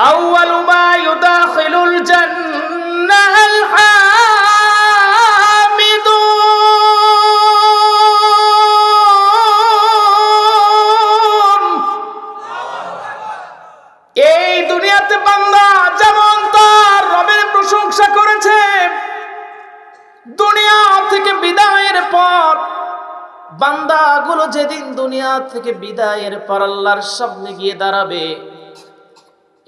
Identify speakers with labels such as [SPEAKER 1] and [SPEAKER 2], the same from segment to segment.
[SPEAKER 1] أول ما يداخل الجنة الحامدون এই দুনিয়াতে বান্দা যেমন তার রবের প্রশংসা করেছে দুনিয়া থেকে বিদায়ের পর বান্দাগুলো যেদিন দুনিয়া থেকে বিদায়ের পর আল্লাহর সামনে গিয়ে দাঁড়াবে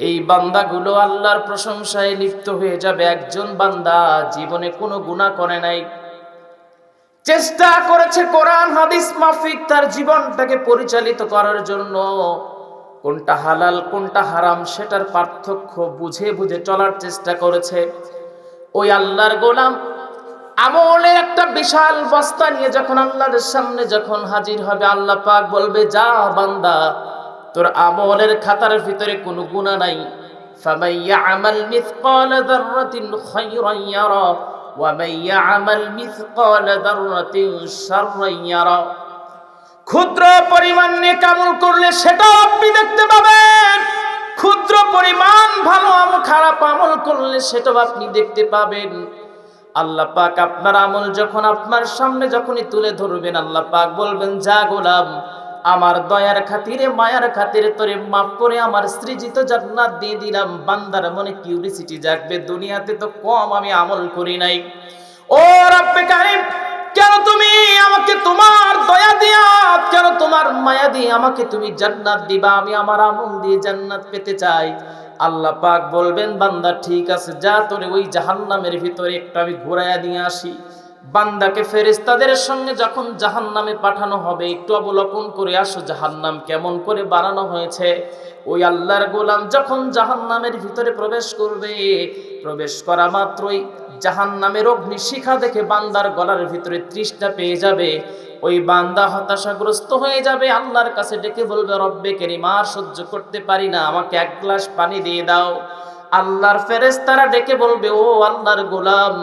[SPEAKER 1] এই বান্দাগুলো আল্লাহর প্রশংসায় লিপ্ত হয়ে যাবে। একজন বান্দা জীবনে কোনো গুনাহ করে নাই। চেষ্টা করেছে কোরআন, হাদিস মাফিক তার জীবনটাকে পরিচালিত করার জন্য। কোনটা হালাল, কোনটা হারাম সেটার পার্থক্য বুঝে বুঝে চলার চেষ্টা করেছে। ওই আল্লাহর গোলাম আমলের একটা বিশাল বস্তা নিয়ে যখন আল্লাহর সামনে যখন হাজির হবে, আল্লাহ পাক বলবে, যা বান্দা তোর আমলের খাতার ভিতরে কোনো গুণা নাই فمن يعمل مثقال ذرة خيرا يرى ومن يعمل مثقال ذرة شرا يرى ক্ষুদ্র পরিমাণ নিয়ে কামল করলে সেটাও আপনি দেখতে পাবেন ক্ষুদ্র পরিমাণ ভালো আমল খারাপ আমল করলে সেটাও আপনি দেখতে পাবেন আল্লাহ পাক আপনার আমল যখন আপনার সামনে যখনই তুলে ধরবেন আল্লাহ পাক বলবেন যা গোলাম আমার দয়ার খাতিরে, মায়ার খাতিরে তোরে মাফ করে আমার সৃজিত জান্নাত দিয়ে দিলাম। বান্দার মনে কিউরিসিটি জাগবে, দুনিয়াতে তো কম আমি আমল করি নাই। ও রব্বে কারিম, কেন তুমি আমাকে তোমার দয়া দিয়া, কেন তোমার মায়া দিয়ে আমাকে তুমি জান্নাত দিবা? আমি আমার আমল দিয়ে জান্নাত পেতে চাই। আল্লাহ পাক বলবেন, বান্দা ঠিক আছে, যা তোরে ওই জাহান্নামের ভিতরে একটু আমি ঘোরাইয়া দিয়ে আসি। বান্দাকে ফেরেস্তাদের সঙ্গে যখন জাহান্নামে পাঠানো হবে, একটু অবলোকন করে আসো, জাহান্নাম কেমন করে বানানো হয়েছে। ওই আল্লাহর গোলাম যখন জাহান্নামের ভিতরে প্রবেশ করবে, প্রবেশ করা মাত্রই জাহান্নামের অগ্নি শিখা দেখে বান্দার গলার ভিতরে তৃষ্ণা পেয়ে যাবে। ওই বান্দা হতাশাগ্রস্ত হয়ে যাবে, আল্লাহর কাছে ডেকে বলবে, রব্বে আর সহ্য করতে পারি না, আমাকে এক গ্লাস পানি দিয়ে দাও। আল্লাহর ফেরেশতারা ডেকে বলবে, ও আল্লাহর গোলাম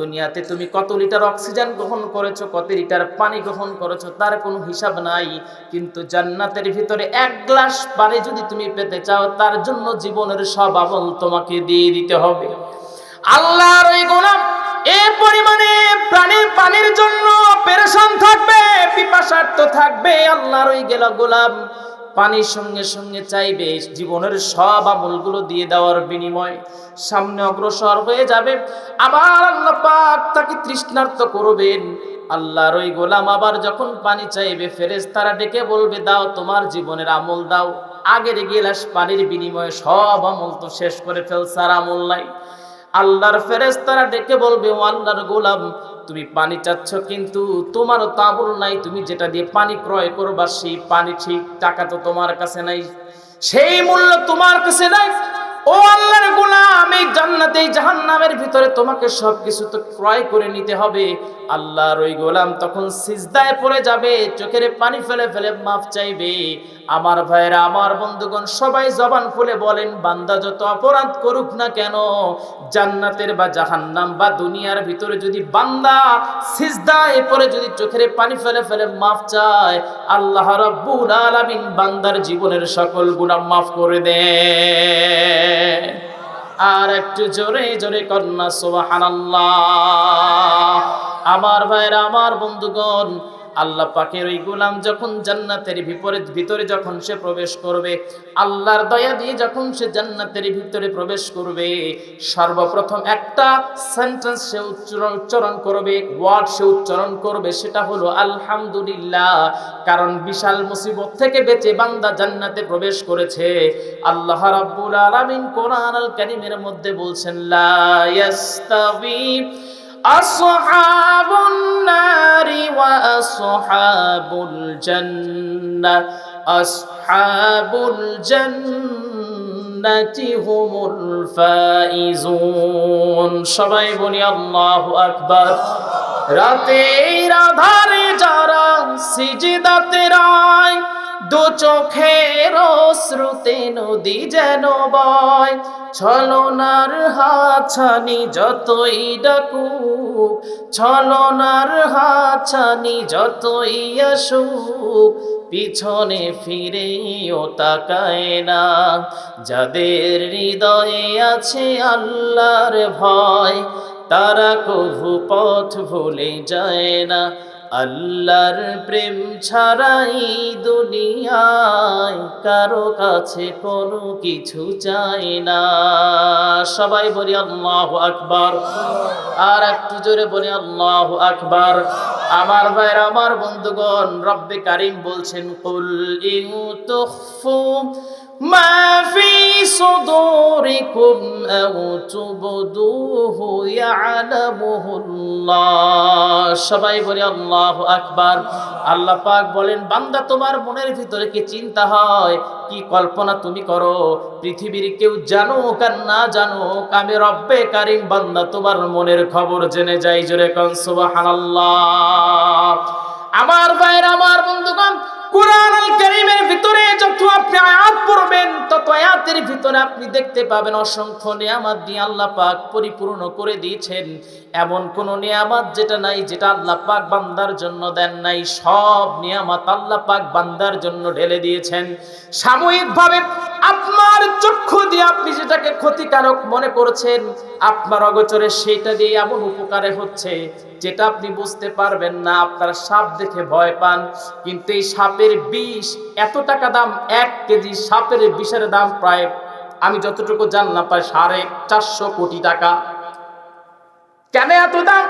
[SPEAKER 1] দুনিয়াতে তুমি কত লিটার অক্সিজেন গ্রহণ করেছ, কত লিটার পানি গ্রহণ করেছ, তার কোনো হিসাব নাই। কিন্তু জান্নাতের ভিতরে এক গ্লাস পানি যদি তুমি পেতে চাও, তার জন্য জীবনের সব আমল তোমাকে দিয়ে দিতে হবে। আল্লাহর ওই গোলাম এ পরিমাণে প্রাণীর পানির জন্য পেরেশান থাকবে, পিপাসার্থ থাকবে, আল্লাহর ওই গেল গোলাম। পানির সঙ্গে সঙ্গে চাইবে, জীবনের সব আমলগুলো দিয়ে দেওয়ার বিনিময়। সামনে অগ্রসর হয়ে যাবে। আবার আল্লাহ পাক তাকে তৃষ্ণার্ত করবেন। আল্লাহর ওই গোলাম আবার যখন পানি চাইবে ফেরেজ তারা ডেকে বলবে, দাও তোমার জীবনের আমল দাও। আগের গেলাস পানির বিনিময়ে সব আমল তো শেষ করে ফেলসার আমল নাই। আল্লাহর ফেরেশতারা ডেকে বলবে, ও আল্লাহর গোলাম, তুমি পানি চাচ্ছ কিন্তু তোমারও তাবুল নাই, তুমি যেটা দিয়ে পানি ক্রয় করবা সেই পানি ঠিক টাকা তো তোমার কাছে নাই, সেই মূল্য তোমার কাছে নাই। ও আল্লাহর গোলাম, এই জান্নাতে, এই জাহান্নামের ভিতরে তোমাকে সবকিছু তো ক্রয় করে নিতে হবে। আল্লাহর ওই গোলাম তখন সিজদায় পড়ে যাবে, চোখের পানি ফেলে ফেলে মাফ চাইবে। আমার ভাইয়েরা, আমার বন্ধুগণ, সবাই জবান খুলে বলেন, বান্দা যত অপরাধ করুক না কেন, জান্নাতের বা জাহান্নাম বা দুনিয়ার ভিতরে যদি বান্দা সিজদায় পড়ে, যদি চোখের পানি ফেলে ফেলে মাফ চায়, আল্লাহ রাব্বুল আলামিন বান্দার জীবনের সকল গুনাহ মাফ করে দেন আর একটু জোরে জোরে কন্যা সুবহানাল্লাহ। আমার ভাইরা আমার বন্ধুগণ আল্লাহ পাকের ওই গোলাম যখন জান্নাতের বিপরীত ভিতরে যখন সে প্রবেশ করবে, আল্লাহর দয়া দিয়ে যখন সে জান্নাতের ভিতরে প্রবেশ করবে, সর্বপ্রথম একটা সেন্টেন্স সে উচ্চারণ উচ্চারণ করবে ওয়ার্ড সে উচ্চারণ করবে, সেটা হলো আলহামদুলিল্লাহ, কারণ বিশাল মুসিবত থেকে বেঁচে বান্দা জান্নাতে প্রবেশ করেছে। আল্লাহ রাব্বুল আলামিন কোরআন আল কারীমের মধ্যে বলছেন, লা ইয়াস্তাবি أصحاب النار وأصحاب الجنة أصحاب الجنة هم الفائزون সবাই বলি আল্লাহু আকবার রাতের আধারে যারা সিজদাতে রায় দু চোখের শ্রুতে নদী যেন বয়। ছলনার হাছানি যতই ডাকুক, ছলনার হাছানি যতই আসুক, পিছনে ফিরেও তাকায় না। যাদের হৃদয়ে আছে আল্লাহর ভয়, তারা কভু পথ ভুলে যায় না। আল্লাহর প্রেম ছাড়াই দুনিয়ায় কারও কাছে কোনো কিছু চাই না। সবাই বলি আল্লাহ আকবার। আর একটু জোরে বলি আল্লাহ আকবার। আমার ভাইয়ের, আমার বন্ধুগণ, রব্বে কারিম বলছেন, কুল ইউ আও তুবদুহু ইয়ালামুহুল্লাহ। সবাই বলি আল্লাহু আকবার। আল্লাহ পাক বলেন, বান্দা তোমার মনের ভিতরে কি চিন্তা হয়? কি কল্পনা তুমি করো? পৃথিবীর কেউ জানুক আর না জানুক, আমি রব্বে কারিম বান্দা, তোমার মনের খবর জেনে যাই জোরে কন, সুবহানাল্লাহ। আমার ভাইয়ের, আমার বন্ধুগণ কোরআন আল কারীমের ভিতরে যত আপনি আয়াত পড়বেন, তত আয়াতের ভিতরে আপনি দেখতে পাবেন অসংখ্য নিয়ামত দিয়ে আল্লাহ পাক পরিপূর্ণ করে দিয়েছেন। এমন কোন নিয়ামত যেটা নাই, যেটা আল্লাহ পাক বান্দার জন্য দেন নাই, সব নিয়ামত আল্লাহ পাক বান্দার জন্য ঢেলে দিয়েছেন। সাময়িকভাবে আপনার চক্ষু দিয়ে আপনি যেটাকে ক্ষতিকারক মনে করছেন, আপনার অগোচরে সেটা দিয়ে এমন উপকারে হচ্ছে, যেটা আপনি বুঝতে পারবেন না, আপনার সাপ দেখে ভয় পান। কিন্তু এই সাপের বিষ এত টাকা দাম এক কেজি সাপের বিষের দাম প্রায়, আমি যতটুকু জানলাম, প্রায় সাড়ে চারশো কোটি টাকা। কেন এত দাম?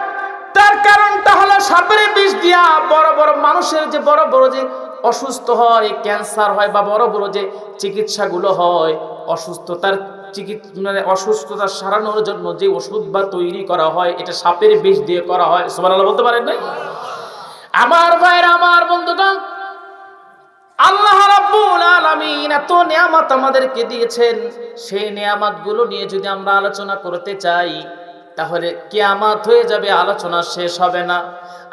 [SPEAKER 1] তার কারণটা হলো সাপের বিষ দিয়া বড় বড় মানুষের যে বড় বড় যে অসুস্থ হয়, ক্যান্সার হয় বা বড় বড় যে চিকিৎসাগুলো হয়, অসুস্থতার চিকিৎসা মানে অসুস্থতা সারানোর জন্য যে ওষুধ বা তৈরি করা হয়, এটা সাপের বিষ দিয়ে করা হয়। সুবহানাল্লাহ, বলতে পারেন নাই? আমার ভাইয়ের, আমার বন্ধুগণ আল্লাহ রাব্বুল আলামিন এত নিয়ামত আমাদেরকে দিয়েছেন সেই নিয়ামতগুলো নিয়ে যদি আমরা আলোচনা করতে চাই তাহলে কিয়ামত হয়ে যাবে আলোচনা শেষ হবে না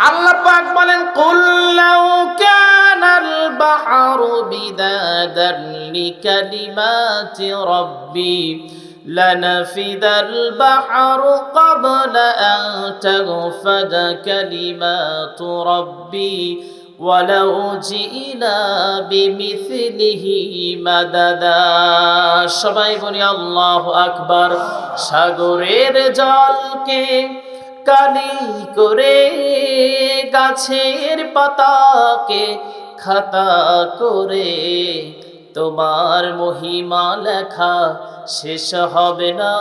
[SPEAKER 1] আল্লাহ পাক বলেন কুল লাউ কানাল বাহরু বিদাদান লিকালিমাতি রাব্বি لنفد البحر قبل أن تنفد كلمات ربي ولو جئنا بمثله مددا সবাই বলি আল্লাহ আকবার সাগরের জলকে কালি করে গাছের পাতাকে খাতা করে তোমার মহিমা লেখা শেষ হবে না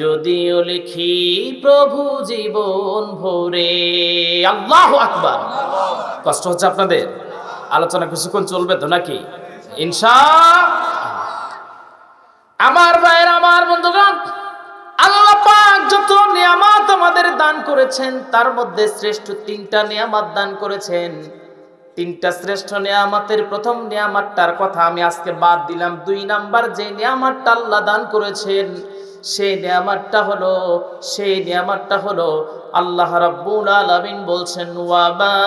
[SPEAKER 1] যদিও লিখি প্রভু জীবন ভরে। আল্লাহ আকবার। কষ্ট হচ্ছে আপনাদের? আলোচনা কিছুক্ষণ চলবে তো নাকি? ইনশা আমার ভাইয়ের, আমার বন্ধুগণ, আল্লাহ পাক যত নিয়ামত আমাদের দান করেছেন, তার মধ্যে শ্রেষ্ঠ তিনটা নিয়ামত দান করেছেন। তিনটা শ্রেষ্ঠ নিয়ামতের প্রথম নিয়ামতটার কথা আমি আজকে বাদ দিলাম। দুই নাম্বার যে নিয়ামতটা আল্লাহ দান করেছেন সেই নিয়ামতটা হলো, সেই নিয়ামতটা হলো আল্লাহ রাব্বুল আলামিন বলছেন, ওয়া মা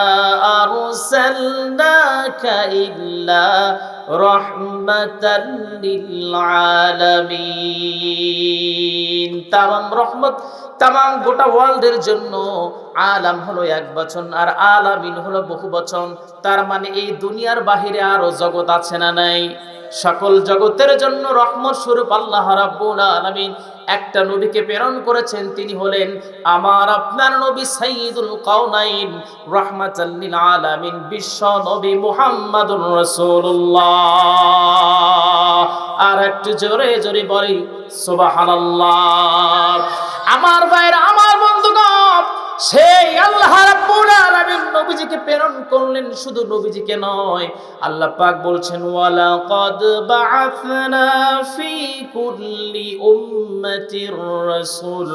[SPEAKER 1] আরসালনাকা ইল্লা রাহমাতাল লিল আলামিন। তামাম রহমত তামাম গোটা ওয়ার্ল্ডের জন্য আলাম হলো এক বচন আর আলামিন হলো বহু বচন। তার মানে এই দুনিয়ার বাহিরে আরও জগৎ আছে না নাই? সকল জগতের জন্য রহমত স্বরূপ আল্লাহ রাব্বুল আলামিন একটা নবীকে প্রেরণ করেছেন। তিনি হলেন আমার আপনার নবী সাইয়্যিদুল কাউনাইন লিল আলামিন, বিশ্ব নবী মুহাম্মাদুর রাসূলুল্লাহ। আর একটু জোরে জোরে বলি, সুবহানাল্লাহ। আমার ভাইয়ের, আমার বন্ধুগণ, সেই আল্লাহ রাব্বুল আলামিন নবীজিকে প্রেরণ করলেন শুধু নবীজিকে নয়। আল্লাহ পাক বলছেন ওয়ালা কদ বাআসনা ফি কুল্লি উম্মাতির রাসূল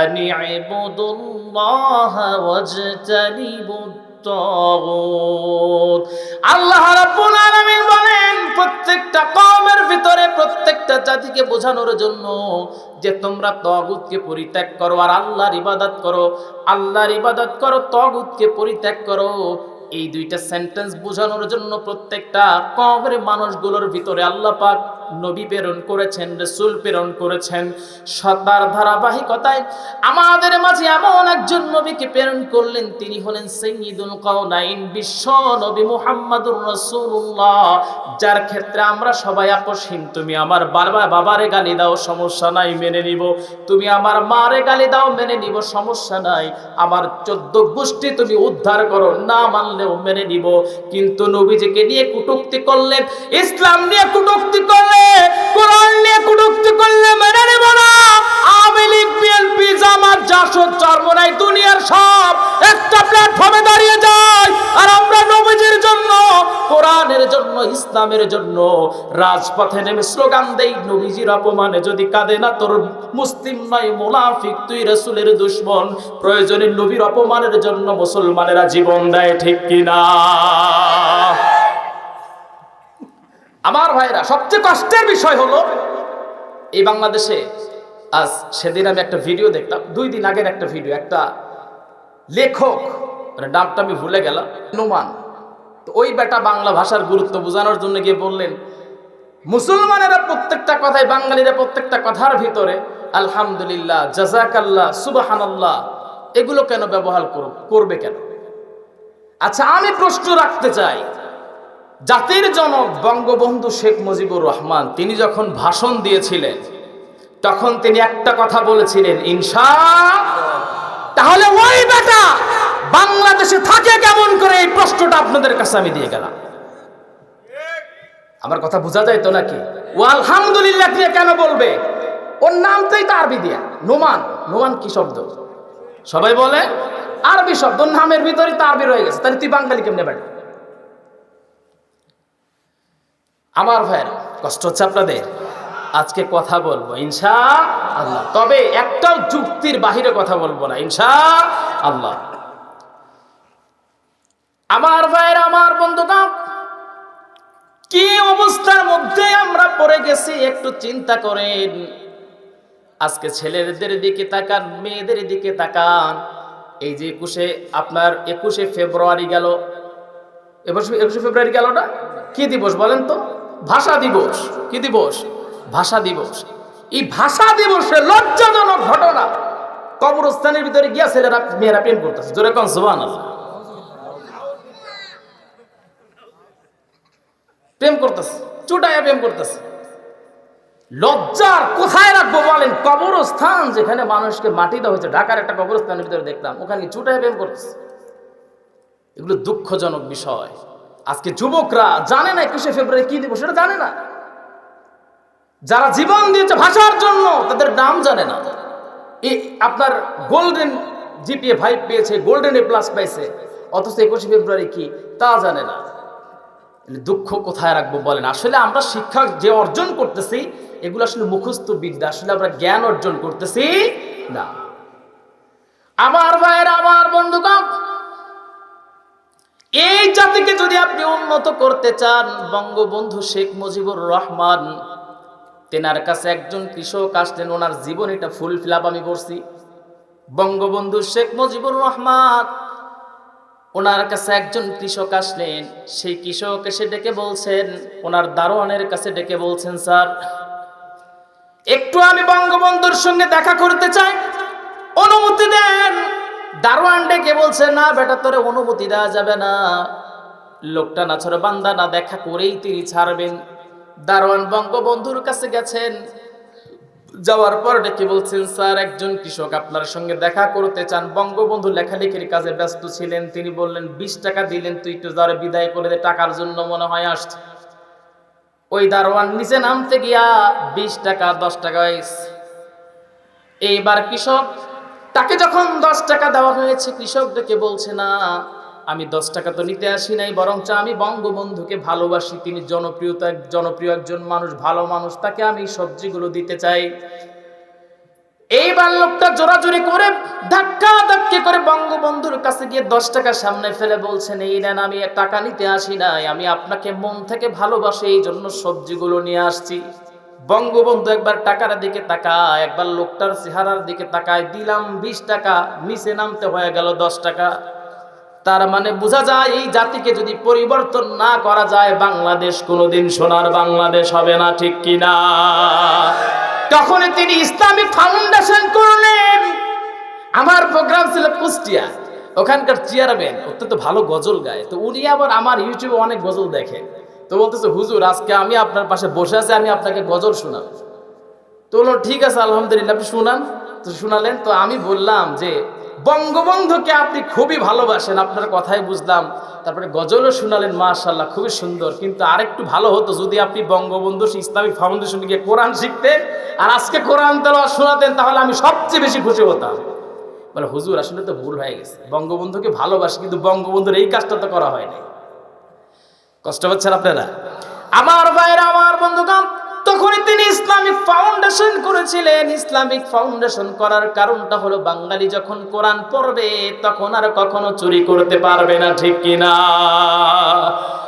[SPEAKER 1] আন ইবুদুল্লাহ ওয়াজতানিবুত আল্লাহ বলেন, প্রত্যেকটা কওমের ভিতরে প্রত্যেকটা জাতিকে বোঝানোর জন্য যে তোমরা তগুতকে পরিত্যাগ করো আর আল্লাহর ইবাদত করো। আল্লাহর ইবাদত করো, তগুতকে পরিত্যাগ করো। এই দুইটা সেন্টেন্স বোঝানোর জন্য প্রত্যেকটা কবরের মানুষগুলোর ভিতরে আল্লাহ পাক নবী প্রেরণ করেছেন, রসুল প্রেরণ করেছেন। সতার ধারাবাহিকতায় আমাদের মাঝে এমন একজন নবীকে প্রেরণ করলেন, তিনি হলেন সৈয়দুল কাউনাইন বিশ্ব নবী মুহাম্মাদুর রাসূলুল্লাহ। যার ক্ষেত্রে আমরা সবাই আপসহীন তুমি আমার বাবা, বাবারে গালি দাও, সমস্যা নাই, মেনে নিব। তুমি আমার মারে গালি দাও, মেনে নিব, সমস্যা নাই। আমার চোদ্দ গোষ্ঠী তুমি উদ্ধার করো না মানলেও মেনে নিব। কিন্তু নবীজিকে নিয়ে কুটুক্তি করলেন, ইসলাম নিয়ে কুটুক্তি করলে কোরআন নিয়ে কুটুক্তি করলে মেনে নেব না। আওয়ামী লীগ, বিএনপি, জামাত, জাসদ, চরমনাই, দুনিয়ার সব একটা প্ল্যাটফর্মে দাঁড়িয়ে যায়। আর আমরা কোরআনের জন্য, ইসলামের জন্য রাজপথে নেমে স্লোগান দেই নবীজির অপমানে। যদি কাঁদে না তোর মুসলিম নয়, মুনাফিক, তুই রসুলের দুশ্মন। প্রয়োজনে নবীর অপমানের জন্য মুসলমানেরা জীবন দেয়, ঠিক কিনা? আমার ভাইরা, সবচেয়ে কষ্টের বিষয় হলো, এই বাংলাদেশে আজ সেদিন আমি একটা ভিডিও দেখলাম দুই দিন আগের একটা ভিডিও, একটা লেখক মানে নামটা আমি ভুলে গেলাম নুমান তো ওই বেটা বাংলা ভাষার গুরুত্ব বোঝানোর জন্য গিয়ে বললেন, মুসলমানেরা প্রত্যেকটা কথায় বাঙালিরা প্রত্যেকটা কথার ভিতরে, আলহামদুলিল্লাহ জাজাকাল্লাহ সুবাহানাল্লাহ, এগুলো কেন ব্যবহার করব করবে কেন? আচ্ছা আমি প্রশ্ন রাখতে চাই, জাতির জনক বঙ্গবন্ধু শেখ মুজিবুর রহমান, তিনি যখন ভাষণ দিয়েছিলেন, তখন তিনি একটা কথা বলেছিলেন, ইনশা তাহলে ওই বেটা বাংলাদেশে থাকে কেমন করে এই প্রশ্নটা আপনাদের কাছে আমি দিয়ে গেলাম। আমার কথা বোঝা যায় তো নাকি? ও আলহামদুলিল্লাহ দিয়ে কেন বলবে? ওর নামটাই তো আরবি দিয়া। নোমান। নোমান কি শব্দ? সবাই বলে আরবি শব্দ। নামের ভিতরে তো আরবি রয়ে গেছে। তাহলে তুই বাঙালি কেমনে বেটা আমার ভাইয়ের, কষ্ট হচ্ছে আপনাদের? আজকে কথা বলব, ইনশা আল্লাহ। তবে একটাও যুক্তির বাহিরে কথা বলব না, ইনশা আল্লাহ। আমার ভাইয়ের, আমার বন্ধুগণ, কি অবস্থার মধ্যে আমরা পড়ে গেছি একটু চিন্তা করেন। আজকে ছেলেদের দিকে তাকান, মেয়েদের দিকে তাকান। এই যে একুশে, আপনার একুশে ফেব্রুয়ারি গেল। একুশে একুশে ফেব্রুয়ারি গেল না? কি দিবস বলেন তো? ভাষা দিবস। কি দিবস? ভাষা দিবস। এই ভাষা দিবসে লজ্জাজনক ঘটনা। কবরস্থানের ভিতরে গিয়া ছেলেরা, মেয়েরা প্রেম করতেছে। জোরে কন সুবান প্রেম করতেছে, চুটাইয়া প্রেম করতেছে। লজ্জার কোথায় রাখব বলেন? কবরস্থান যেখানে মানুষকে মাটি দেওয়া হয়েছে। ঢাকার একটা কবরস্থানের ভিতরে দেখলাম, ওখানে চুটাইয়া প্রেম করতেছে। এগুলো দুঃখজনক বিষয়। আজকে যুবকরা জানে না একুশে ফেব্রুয়ারি কি দিব সেটা জানে না। যারা জীবন দিয়েছে ভাষার জন্য, তাদের নাম জানে না। এই আপনার গোল্ডেন জিপিএ ফাইভ পেয়েছে, গোল্ডেন এ প্লাস পাইছে। অথচ একুশে ফেব্রুয়ারি কি, তা জানে না। দুঃখ কোথায় রাখব বলেন? আসলে আমরা শিক্ষা যে অর্জন করতেছি, এগুলো আসলে মুখস্থ বিদ্যা। আসলে আমরা জ্ঞান অর্জন করতেছি না। আমার ভাইয়ের, আমার বন্ধুগণ, এই জাতিকে যদি আপনি উন্নত করতে চান, বঙ্গবন্ধু শেখ মুজিবুর রহমান, তেনার কাছে একজন কৃষক আসলেন, ওনার জীবনীটা ফুল ফিলাপ আমি করছি। বঙ্গবন্ধু শেখ মুজিবুর রহমান ওনার কাছে একজন কৃষক আসলেন। সেই কৃষক এসে ডেকে বলছেন, ওনার দারোয়ানের কাছে ডেকে বলছেন, স্যার, একটু আমি বঙ্গবন্ধুর সঙ্গে দেখা করতে চাই। অনুমতি দেন। দারোয়ান ডেকে বলছে, না বেটা, তোরে অনুমতি দেওয়া যাবে না। লোকটা না ছড়ে বান্দা না দেখা করেই তিনি ছাড়বেন। দারোয়ান বঙ্গবন্ধুর কাছে গেছেন। যাওয়ার পর ডেকে বলছেন, স্যার, একজন কৃষক আপনার সঙ্গে দেখা করতে চান। বঙ্গবন্ধু লেখালেখির কাজে ব্যস্ত ছিলেন। তিনি বললেন, বিশ টাকা দিলেন, তুই একটু যারা বিদায় করে দে, টাকার জন্য মনে হয় আসছে। ওই দারোয়ান নিচে নামতে গিয়া, বিশ টাকা, দশ টাকা এইবার কৃষক, তাকে যখন দশ টাকা দেওয়া হয়েছে, কৃষক ডেকে বলছে, না আমি দশ টাকা তো নিতে আসি নাই, বরঞ্চ আমি বঙ্গবন্ধুকে ভালোবাসি। তিনি জনপ্রিয়তা, জনপ্রিয় একজন মানুষ, ভালো মানুষ, তাকে আমি সবজিগুলো দিতে চাই। এইবার লোকটা জোরাজুরি করে, ধাক্কা ধাক্কি করে বঙ্গবন্ধুর কাছে গিয়ে দশ টাকা সামনে ফেলে বলছেন, এই নেন, আমি টাকা নিতে আসি নাই, আমি আপনাকে মন থেকে ভালোবাসি এই জন্য সবজিগুলো নিয়ে আসছি। বঙ্গবন্ধু একবার টাকার দিকে তাকায়, একবার লোকটার চেহারার দিকে তাকায়, দিলাম বিশ টাকা, নিচে নামতে হয়ে গেল দশ টাকা। তার মানে বোঝা যায় এই জাতিকে যদি পরিবর্তন না করা যায়, বাংলাদেশ কোনোদিন সোনার বাংলাদেশ হবে না, ঠিক কিনা? তখন তিনি ইসলামিক ফাউন্ডেশন করলেন। আমার প্রোগ্রাম ছিল কুষ্টিয়া, ওখানকার চেয়ারম্যান, অত্যন্ত ভালো গজল গায়। তো উনি আবার আমার ইউটিউবে অনেক গজল দেখে। তো বলতেছে, হুজুর, আজকে আমি আপনার পাশে বসে আছি, আমি আপনাকে গজল শোনাব। তো বলল, ঠিক আছে, আলহামদুলিল্লাহ, আপনি শুনান। তো শুনালেন। তো আমি বললাম যে বঙ্গবন্ধুকে আপনি খুবই ভালোবাসেন, আপনার কথাই বুঝলাম। তারপরে গজলও শুনালেন মাশাল্লাহ খুবই সুন্দর। কিন্তু আরেকটু ভালো হতো যদি আপনি বঙ্গবন্ধু ইসলামিক ফাউন্ডেশন গিয়ে কোরআন শিখতেন আর আজকে কোরআন তেলাওয়াত শোনাতেন, তাহলে আমি সবচেয়ে বেশি খুশি হতাম। বলে, হুজুর, আসলে তো ভুল হয়ে গেছে। বঙ্গবন্ধুকে ভালোবাসি, কিন্তু বঙ্গবন্ধুর এই কাজটা তো করা হয়নি কষ্ট পাচ্ছেন আপনারা? আমার ভাইরা, আমার বন্ধুগণ তখনই তিনি ইসলামিক ফাউন্ডেশন করেছিলেন। ইসলামিক ফাউন্ডেশন করার কারণটা হলো বাঙালি যখন কোরআন পড়বে, তখন আর কখনো চুরি করতে পারবে না, ঠিক কিনা?